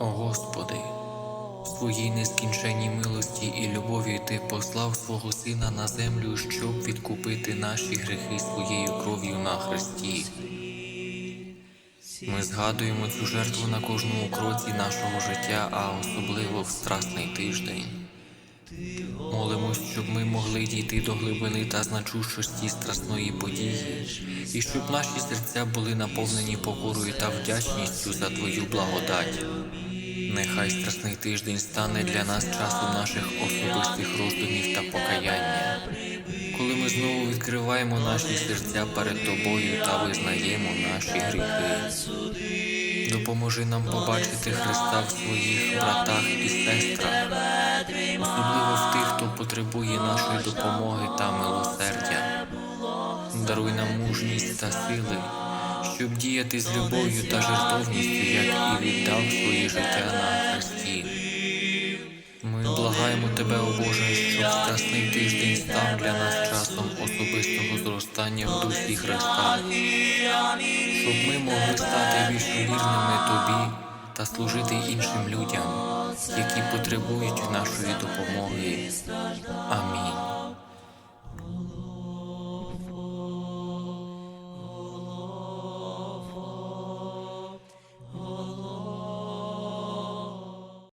О Господи, в своїй нескінченній милості і любові Ти послав свого Сина на землю, щоб відкупити наші грехи своєю кров'ю на Христі. Ми згадуємо цю жертву на кожному кроці нашого життя, а особливо в страсний тиждень. Молимось, щоб ми могли дійти до глибини та значущості страсної події, і щоб наші серця були наповнені покорою та вдячністю за Твою благодать. Нехай страсний тиждень стане для нас часом наших особистих роздумів та покаяння, коли ми знову відкриваємо наші серця перед Тобою та визнаємо наші гріхи. Допоможи нам побачити Христа в своїх братах і сестрах, потребує нашої допомоги та милосердя. Даруй нам мужність та сили, щоб діяти з любов'ю та жертовністю, як і віддав своє життя на Христі. Ми благаємо Тебе, о Боже, щоб страсний тиждень став для нас часом особистого зростання в дусі Христа, щоб ми могли стати більш вірними Тобі та служити іншим людям, які потребують нашої допомоги.